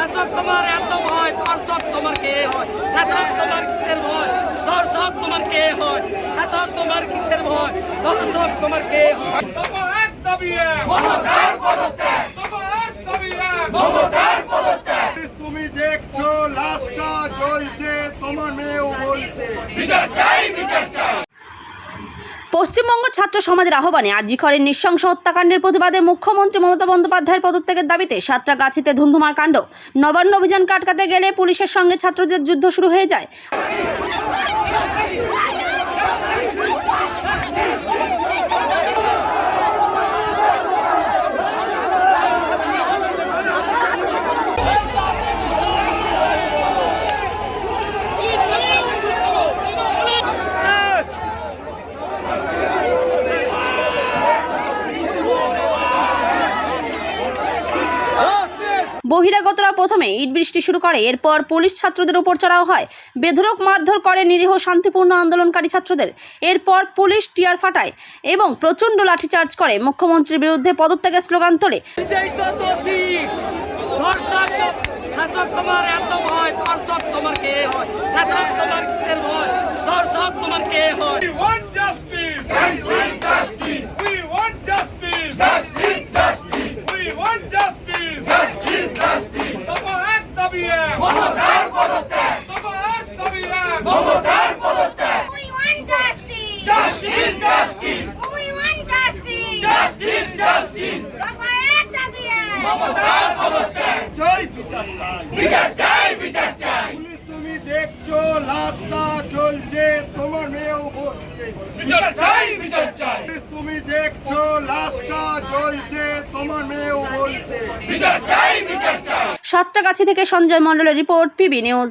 শাসক তোমার এত ভয় দর্শক তোমার কে হয়? শাসক তোমার কিসের ভয়? দর্শক তোমার কে হয়? শাসক তোমার কিসের ভয়? দর্শক তোমার কে হয়? তুমি দেখছ লাশটা জ্বলছে তোমার মেয়েও বলছে বিচার চাই বিচার চাই। পশ্চিমবঙ্গ ছাত্র সমাজের আহ্বানে আরজি করেন নৃশংস হত্যাকাণ্ডের প্রতিবাদে মুখ্যমন্ত্রী মমতা বন্দ্যোপাধ্যায়ের পদত্যাগের দাবিতে সাতটা গাছিতে ধুন্ধুমার কাণ্ড। নবান্ন অভিযান কাটকাতে গেলে পুলিশের সঙ্গে ছাত্রদের যুদ্ধ শুরু হয়ে যায়। বহিরাগতরা প্রথমে ইট বৃষ্টি শুরু করে এরপর পুলিশ ছাত্রদের উপর চড়াও হয়। বেধরক মারধর করে নিরীহ শান্তিপূর্ণ আন্দোলনকারী ছাত্রদের। এরপর পুলিশ টিয়ার ফাটায় এবং প্রচণ্ড লাঠিচার্জ করে মুখ্যমন্ত্রীর বিরুদ্ধে পদত্যাগের স্লোগান তোলে। শাসক তোমার এত ভয় দর্শক তোমার কে হয়? শাসক তোমার কিসের ভয়? দর্শক তোমার কে হয়? মমতার পদত্যাগ. দফা এক দাবি এক। মমতার পদত্যাগ। চাই বিচার চাই। বিচার চাই বিচার চাই। পুলিশ তুমি দেখছ লাশটা জ্বলছে তোমার মেয়েও বলছে বিচার চাই বিচার চাই। পুলিশ তুমি দেখছ লাশটা জ্বলছে তোমার মেয়েও বলছে বিচার চাই বিচার চাই। সাতটাগাছি থেকে সঞ্জয় মণ্ডলের report PB news.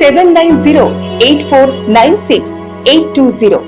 seven nine zero eight four nine six eight two zero